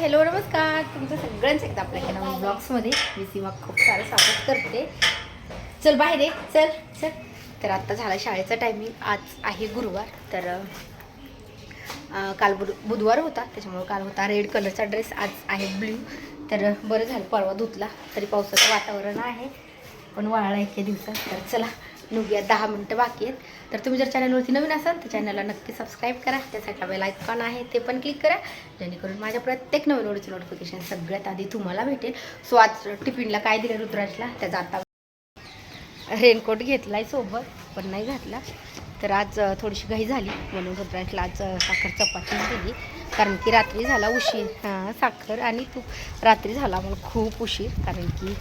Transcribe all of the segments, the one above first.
Hello नमस्कार. तुमचं सगळ्यांचं एकदा आपल्या केला ब्लॉग्समध्ये मी सीमा खूप सारं स्वागत करते. चल बाहेर ये. चल चल. तर आत्ता झाला शाळेचा टायमिंग आज आहे गुरुवार. तर काल बुध बुधवार होता. त्याच्यामुळे काल होता रेड कलरचा ड्रेस आज आहे ब्ल्यू तर बरं झालं परवा धुतला. तरी पावसाचं वातावरण आहे. पण वाळला एके दिवसात. तर चला निघूया दहा मिनटं बाकी आहेत. तर तुम्ही जर चॅनलवरती नवीन असाल तर चॅनलला नक्की सबस्क्राईब करा. त्यासाठी बेल आयकॉन आहे ते पण क्लिक करा. जेणेकरून माझ्या प्रत्येक नवीन व्हिडिओचं नोटिफिकेशन सगळ्यात आधी तुम्हाला भेटेल. सो आज टिफिनला काय दिलं रुद्राजला त्याचा आता रेनकोट घेतला आहे सोबत पण नाही घातला. तर आज थोडीशी घाई झाली. म्हणून रुद्राजला आज साखर चपाती दिली. कारण की रात्री झाला उशीर. हां साखर आणि तूप. रात्री झाला मग खूप उशीर. कारण की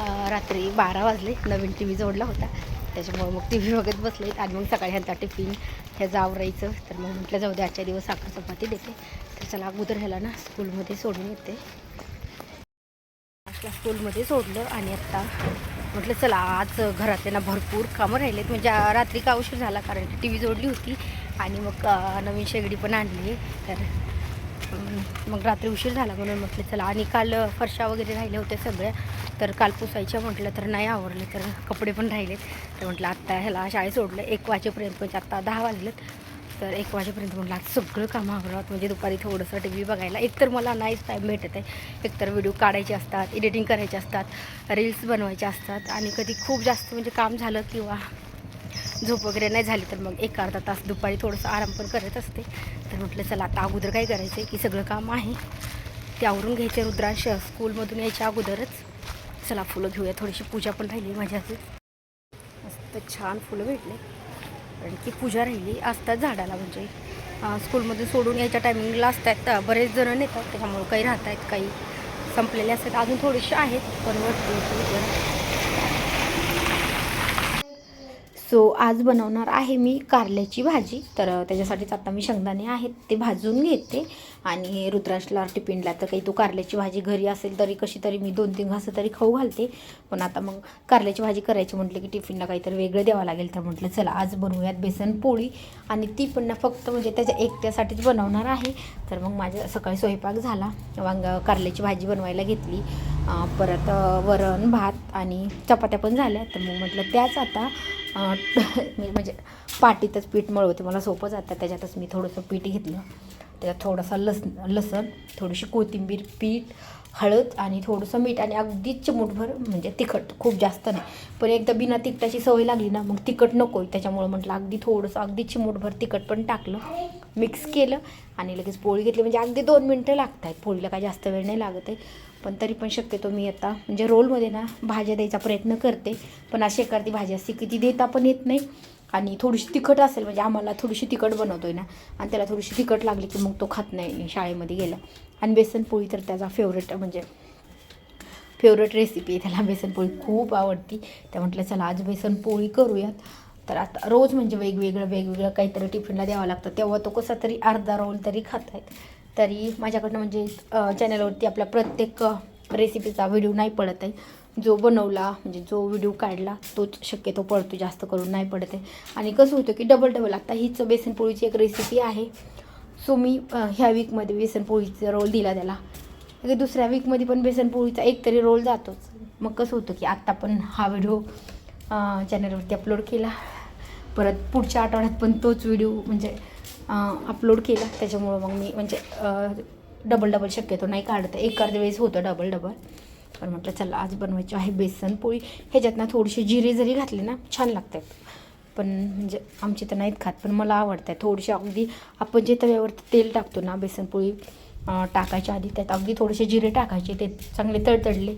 रात्री बारा वाजले. नवीन टी व्ही जोडला होता. त्याच्यामुळे मग टी व्ही बघत बसले. आणि मग सकाळी ह्यांचा टिफिन ह्याचं आवरायचं. तर मग म्हटलं जाऊ दे आजच्या दिवस साखर चपाती देते. तर चला अगोदर ह्याला ना स्कूलमध्ये सोडून येते. स्कूलमध्ये सोडलं आणि आत्ता म्हटलं चला आज घरातले ना भरपूर कामं राहिलेत. म्हणजे रात्री का उशीर झाला? कारण की टी व्ही जोडली होती. आणि मग नवीन शेगडी पण आणली. तर मग रात्री उशीर झाला म्हणून म्हटलं चला. आणि काल फरशा वगैरे राहिले होते सगळ्या तर काल पुसायच्या म्हटलं तर नाही आवरले तर कपडे पण राहिलेत. तर म्हटलं आत्ता ह्याला शाळेत सोडलं एक वाजेपर्यंत म्हणजे आत्ता दहा वाजलेत तर एक वाजेपर्यंत म्हटलं आज सगळं कामं आवरावं म्हणजे दुपारी थोडंसं टी व्ही बघायला एकतर मला नाहीच टाईम भेटत आहे. एकतर व्हिडिओ काढायचे असतात एडिटिंग करायचे असतात रील्स बनवायचे असतात. आणि कधी खूप जास्त म्हणजे काम झालं किंवा झोप वगैरे नाही झाली तर मग एक अर्धा तास दुपारी थोडंसं आराम पण करत असते. तर म्हटलं चला आता अगोदर काय करायचं आहे की सगळं काम आहे. ते आवरून घ्यायचे रुद्रांश स्कूलमधून यायच्या अगोदरच. चला फुलं घेऊया. थोडीशी पूजा पण राहिली माझ्या हाती मस्त छान फुलं भेटले. कारण की पूजा राहिली असतात झाडाला म्हणजे. स्कूलमध्ये स्कूलमधून सोडून यायच्या टायमिंगला असतात. बरेच जण नेतात. त्याच्यामुळे काही राहत आहेत काही संपलेले असतात. अजून थोडेसे आहेत पण वाटते सो आज बनवणार आहे मी कारल्याची भाजी. तर त्याच्यासाठीच आता मी शेंगदाणे आहेत ते भाजून घेते. आणि रुद्राशला टिफिनला तर काही तो कारल्याची भाजी घरी असेल तरी कशी तरी मी दोन तीन घासं तरी खाऊ घालते. पण आता मग कारल्याची भाजी करायची म्हटलं की टिफिनला काहीतरी वेगळं द्यावं लागेल तर म्हटलं चला आज बनवूयात बेसन पोळी. आणि ती पण ना फक्त म्हणजे त्याच्या एकट्यासाठीच बनवणार आहे. तर मग माझ्या सकाळी स्वयंपाक झाला. वांग कारल्याची भाजी बनवायला घेतली. परत वरण भात आणि चपात्या पण झाल्या. तर मग म्हटलं त्याच आता मी म्हणजे पाटीतच पीठ मळवते. मला सोपं जातं. त्याच्यातच मी थोडंसं पीठ घेतलं. त्याच्यात थोडासा लस लसण थोडीशी कोथिंबीर पीठ हळद आणि थोडंसं मीठ आणि अगदीच चिमूटभर म्हणजे तिखट खूप जास्त नाही. पण एकदा बिना तिखटाची सवय लागली ना मग तिखट नको त्याच्यामुळं म्हटलं अगदी थोडंसं अगदी चिमूटभर तिखट पण टाकलं मिक्स केलं आणि लगेच पोळी घेतली. म्हणजे अगदी दोन मिनटं लागत आहेत पोळीला काय जास्त वेळ नाही लागत आहे. पण तरी पण शक्यतो मी आता म्हणजे रोलमध्ये ना भाज्या द्यायचा प्रयत्न करते. पण अशी एखादी भाजी असते की ती देता पण येत नाही. आणि थोडीशी तिखट असेल म्हणजे आम्हाला थोडीशी तिखट बनवतोय ना आणि त्याला थोडीशी तिखट लागली की मग तो खात नाही शाळेमध्ये गेला. आणि बेसनपोळी तर त्याचा फेवरेट म्हणजे फेवरेट रेसिपी आहे. त्याला बेसनपोळी खूप आवडती. त्या म्हटलं चला आज बेसनपोळी करूयात. तर आता रोज म्हणजे वेगवेगळं वेगवेगळं काहीतरी टिफिनला द्यावं लागतं. तेव्हा तो कसा तरी अर्धा रोल तरी खात आहेत तरी माझ्याकडनं म्हणजे चॅनलवरती आपल्या प्रत्येक रेसिपीचा व्हिडिओ नाही पडत आहे. जो बनवला म्हणजे जो व्हिडिओ काढला तोच शक्यतो पडतो जास्त करून नाही पडत आहे. आणि कसं होतं की डबल डबल आता हीच बेसनपोळीची एक रेसिपी आहे. सो मी ह्या वीकमध्ये बेसनपोळीचा रोल दिला त्याला. दुसऱ्या वीकमध्ये पण बेसनपोळीचा एक तरी रोल जातोच. मग कसं होतं की आत्ता पण हा व्हिडिओ चॅनलवरती अपलोड केला. परत पुढच्या आठवड्यात पण तोच व्हिडिओ म्हणजे अपलोड केला. त्याच्यामुळं मग मी म्हणजे डबल डबल शक्यतो नाही काढत. एक अर्ध वेळेस होतं डबल डबल पण म्हटलं चला आज बनवायची आहे बेसन पोळी. ह्याच्यात ना थोडीशी जिरे जरी घातले ना छान लागतात. पण म्हणजे आमचे तर नाहीत खात पण मला आवडत आहे थोडीशी अगदी आपण जे तव्यावरती तेल टाकतो ना बेसनपोळी टाकायच्या आधी त्यात अगदी थोडेसे जिरे टाकायचे ते चांगले तडतडले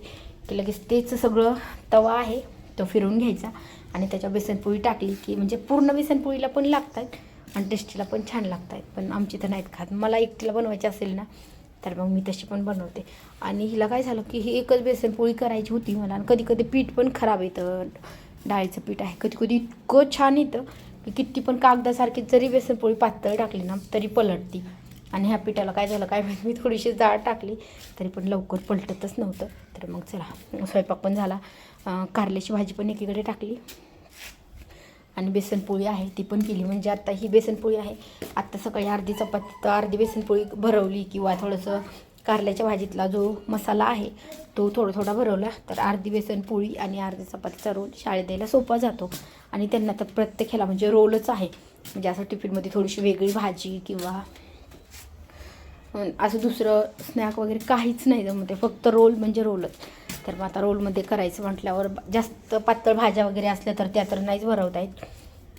की लगेच तेच सगळं तवा आहे तो फिरवून घ्यायचा आणि त्याच्या बेसनपोळी टाकली की म्हणजे पूर्ण बेसनपोळीला पण लागतात आणि टेस्टीला पण छान लागतात. पण आमची तर नाहीत खात. मला एकटीला बनवायची असेल ना तर मग मी तशी पण बनवते. आणि हिला काय झालं की ही एकच बेसनपोळी करायची होती मला. आणि कधी कधी पीठ पण खराब येतं. डाळीचं पीठ आहे. कधी कधी इतकं छान येतं की किती पण कागदासारखी जरी बेसनपोळी पातळ टाकली ना तरी पलटती. आणि ह्या पिठाला काय झालं काय माहिती मी थोडीशी जाळ टाकली. तरी पण लवकर पलटतच नव्हतं. तर मग चला स्वयंपाक पण झाला. कारल्याची भाजी पण एकीकडे टाकली. आणि बेसनपोळी आहे ती पण केली. म्हणजे आत्ता ही बेसनपोळी आहे. आत्ता सकाळी अर्धी चपाती तर अर्धी बेसनपोळी भरवली किंवा थोडंसं कारल्याच्या भाजीतला जो मसाला आहे तो थोडा थोडा भरवला. तर अर्धी बेसन पोळी आणि अर्धी चपातीचा रोल शाळेत द्यायला सोपा जातो. आणि त्यांना तर प्रत्येक ह्याला म्हणजे रोलच आहे. म्हणजे असं टिफिनमध्ये थोडीशी वेगळी भाजी किंवा असं दुसरं स्नॅक वगैरे काहीच नाही जमते फक्त रोल म्हणजे रोलच. तर मग आता रोलमध्ये करायचं म्हटल्यावर जास्त पातळ भाज्या वगैरे असल्या तर त्या तर नाहीच भरवता येत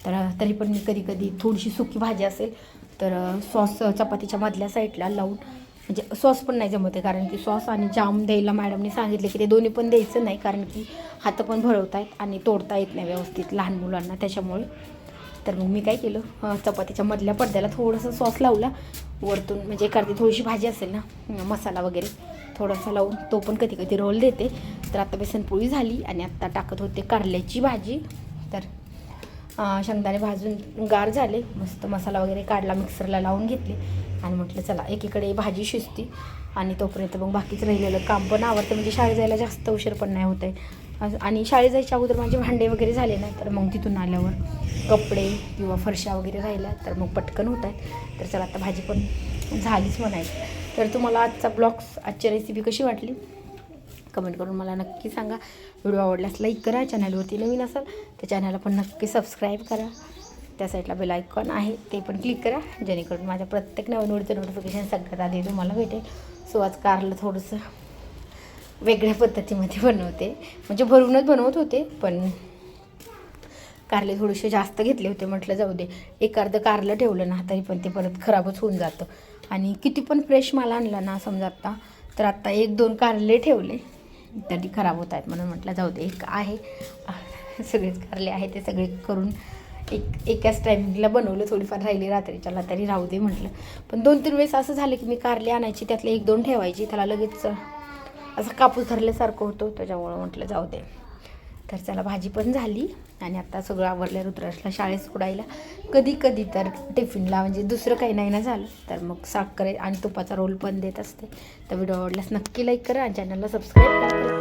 तर तरी पण मी कधी कधी थोडीशी सुकी भाजी असेल तर सॉस चपातीच्या मधल्या साईडला लावून म्हणजे सॉस पण नाही जमते कारण की सॉस आणि जाम द्यायला मॅडमने सांगितले की ते दोन्ही पण द्यायचं नाही कारण की हातं पण भरवता येत आणि तोडता येत नाही व्यवस्थित लहान मुलांना त्याच्यामुळे. तर मग मी काय केलं चपातीच्या मधल्या पडद्याला थोडंसं सॉस लावला. वरतून म्हणजे एखादी थोडीशी भाजी असेल ना मसाला वगैरे थोडासा लावून तो पण कधी कधी रोल देते. तर आता बेसनपोळी झाली आणि आत्ता टाकत होते कारल्याची भाजी. तर शेंगदाणे भाजून गार झाले. मस्त मसाला वगैरे काढला मिक्सरला लावून घेतले. आणि म्हटलं चला एकीकडे भाजी शिजती. आणि तोपर्यंत मग बाकीच राहिलेलं काम पण आवडतं म्हणजे शाळेत जायला जास्त उशीर पण नाही होत आहे आणि शाळेत जायच्या अगोदर माझे भांडे वगैरे झाले ना तर मग तिथून आल्यावर कपडे किंवा फरशा वगैरे राहिल्या तर मग पटकन होत आहेत तर चला आता भाजी पण झालीच म्हणायची. तर तुम्हाला आजचा ब्लॉग्स आजची रेसिपी कशी वाटली? कमेंट करून मला नक्की सांगा. व्हिडिओ आवडल्यास लाईक करा. चॅनलवरती नवीन असाल तर चॅनलला पण नक्की सबस्क्राईब करा. त्या साईडला बेल आयकॉन आहे ते पण क्लिक करा. जेणेकरून माझ्या प्रत्येक नवीन व्हिडिओचं नोटिफिकेशन सगळ्यात आधी तुम्हाला भेटेल. सो आज कारलं थोडंसं वेगळ्या पद्धतीमध्ये बनवते. म्हणजे भरूनच बनवत होते पण कारले थोडेसे जास्त घेतले होते म्हटलं जाऊ दे. एक अर्धं कारलं ठेवलं ना तरी पण ते परत खराबच होऊन जातं. आणि किती पण फ्रेश माल आणला ना समजा आत्ता तर आत्ता एक दोन कारले ठेवले तरी खराब होत आहेत म्हणून म्हटलं जाऊ दे एक आहे. सगळेच कारले आहे ते सगळे करून एक एकाच टायमिंगला बनवलं थोडीफार राहिली रात्रीच्याला तरी राहू दे म्हटलं. पण दोन तीन वेळेस असं झालं की मी कारले आणायची त्यातले एक दोन ठेवायची त्याला लगेच असं कापूस धरल्यासारखं होतं त्याच्यामुळं म्हटलं जाऊ दे. तर चला भाजी पण झाली. आणि आता सगळं आवडलं रुद्राशला शाळेत सोडायला. कधी कधी तर टिफिनला म्हणजे दुसरं काही नाही ना झालं. तर मग साखर आणि तुपाचा रोल पण देत असते. तर व्हिडिओ आवडल्यास नक्की लाईक करा आणि चॅनलला सबस्क्राईब करा.